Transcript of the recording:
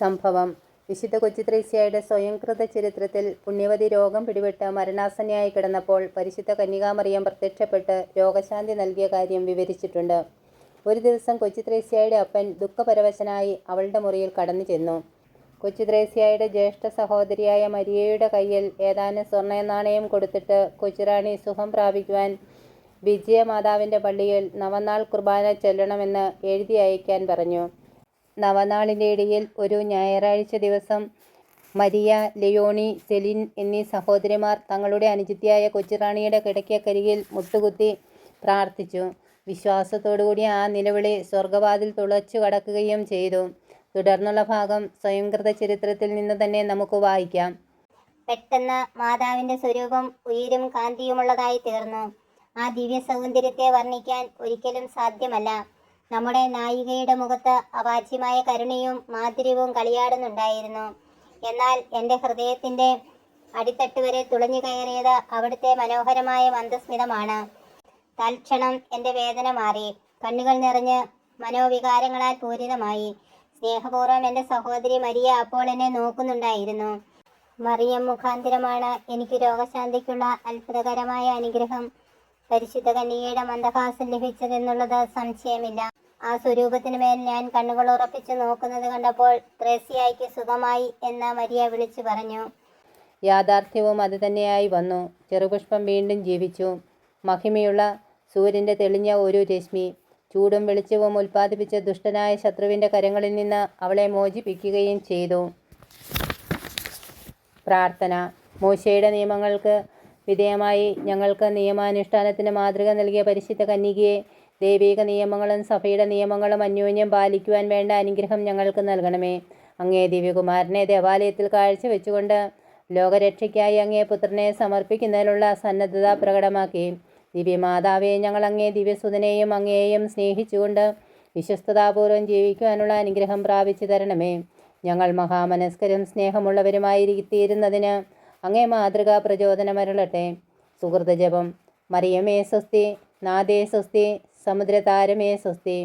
സംഭവം. വിശുദ്ധ കൊച്ചുത്രേസ്യയുടെ സ്വയംകൃത ചരിത്രത്തിൽ പുണ്യവതി രോഗം പിടിപെട്ട് മരണാസന്നയായി കിടന്നപ്പോൾ പരിശുദ്ധ കന്യകാമറിയം പ്രത്യക്ഷപ്പെട്ട് രോഗശാന്തി നൽകിയ കാര്യം വിവരിച്ചിട്ടുണ്ട്. ഒരു ദിവസം കൊച്ചുത്രേസ്യയുടെ അപ്പൻ ദുഃഖപരവശനായി അവളുടെ മുറിയിൽ കടന്നു ചെന്നു. കൊച്ചുത്രേസ്യയുടെ ജ്യേഷ്ഠ സഹോദരിയായ മരിയയുടെ കയ്യിൽ ഏതാനും സ്വർണനാണയം കൊടുത്തിട്ട് കൊച്ചുറാണി സുഖം പ്രാപിക്കുവാൻ വിജയമാതാവിന്റെ പള്ളിയിൽ നവനാൾ കുർബാന ചെല്ലണമെന്ന് എഴുതി അയക്കാൻ പറഞ്ഞു. നവനാളിന്റെ ഇടയിൽ ഒരു ഞായറാഴ്ച ദിവസം മരിയ ലിയോണി സെലിൻ എന്നീ സഹോദരിമാർ തങ്ങളുടെ അനുജിത്തിയായ കൊച്ചുറാണിയുടെ കിടക്കക്കരികിൽ മുട്ടുകുത്തി പ്രാർത്ഥിച്ചു. വിശ്വാസത്തോടുകൂടി ആ നിലവിളി സ്വർഗവാതിൽ തുളച്ചു കടക്കുകയും ചെയ്തു. തുടർന്നുള്ള ഭാഗം സ്വയംകൃത ചരിത്രത്തിൽ നിന്ന് തന്നെ നമുക്ക് വായിക്കാം. പെട്ടെന്ന് മാതാവിന്റെ സ്വരൂപം ഉയരും കാന്തിയുമുള്ളതായി തീർന്നു. ആ ദിവ്യ സൗന്ദര്യത്തെ വർണിക്കാൻ ഒരിക്കലും സാധ്യമല്ല. നമ്മുടെ നായികയുടെ മുഖത്ത് അവാച്യമായ കരുണയും മാധുര്യവും കളിയാടുന്നുണ്ടായിരുന്നു. എന്നാൽ എന്റെ ഹൃദയത്തിന്റെ അടിത്തട്ട് വരെ തുളഞ്ഞു കയറിയത് അവിടുത്തെ മനോഹരമായ മന്ദസ്മിതമാണ്. തൽക്ഷണം എന്റെ വേദന മാറി. കണ്ണുകൾ നിറഞ്ഞ് മനോവികാരങ്ങളാൽ പൂരിതമായി. സ്നേഹപൂർവം എന്റെ സഹോദരി മരിയ അപ്പോൾ എന്നെ നോക്കുന്നുണ്ടായിരുന്നു. മറിയം മുഖാന്തിരമാണ് എനിക്ക് രോഗശാന്തിക്കുള്ള അത്ഭുതകരമായ അനുഗ്രഹം. പരിശുദ്ധ കന്യകയുടെ മന്ദഹാസം ലഭിച്ചതെന്നുള്ളത് സംശയമില്ല. ആ സ്വരൂപത്തിന് മേൽ ഞാൻ കണ്ണുകൾ ഉറപ്പിച്ചു നോക്കുന്നത് കണ്ടപ്പോൾ ത്രേസ്യായിക്ക് സുഖമായി എന്ന മരിയ വിളിച്ചു പറഞ്ഞു. യാഥാർത്ഥ്യവും അതുതന്നെയായി വന്നു. ചെറുപുഷ്പം വീണ്ടും ജീവിച്ചു. മഹിമയുള്ള സൂര്യന്റെ തെളിഞ്ഞ ഒരു രശ്മി ചൂടും വെളിച്ചവും ഉൽപ്പാദിപ്പിച്ച ദുഷ്ടനായ ശത്രുവിന്റെ കരങ്ങളിൽ നിന്ന് അവളെ മോചിപ്പിക്കുകയും ചെയ്തു. പ്രാർത്ഥന. മോശയുടെ നിയമങ്ങൾക്ക് വിധേയമായി ഞങ്ങൾക്ക് നിയമാനുഷ്ഠാനത്തിന് മാതൃക നൽകിയ പരിശുദ്ധ കന്യകയെ ദൈവിക നിയമങ്ങളും സഭയുടെ നിയമങ്ങളും അന്യോന്യം പാലിക്കുവാൻ വേണ്ട അനുഗ്രഹം ഞങ്ങൾക്ക് നൽകണമേ. അങ്ങേ ദിവ്യകുമാരനെ ദേവാലയത്തിൽ കാഴ്ചവെച്ചുകൊണ്ട് ലോകരക്ഷയ്ക്കായി അങ്ങേ പുത്രനെ സമർപ്പിക്കുന്നതിനുള്ള സന്നദ്ധത പ്രകടമാക്കി. ദിവ്യമാതാവെ ഞങ്ങൾ അങ്ങേ ദിവ്യസുതനെയും അങ്ങേയും സ്നേഹിച്ചുകൊണ്ട് വിശ്വസ്തതാപൂർവം ജീവിക്കുവാനുള്ള അനുഗ്രഹം പ്രാപിച്ചു തരണമേ. ഞങ്ങൾ മഹാമനസ്കരും സ്നേഹമുള്ളവരുമായിരിക്കുന്നതിന് അങ്ങേ മാതൃകാ പ്രചോദനമരുളട്ടെ. സുഹൃതജപം. മറിയമേ സ്വസ്തി. നാദേ സ്വസ്തി. സമുദ്രതാരമേ സ്വസ്തി.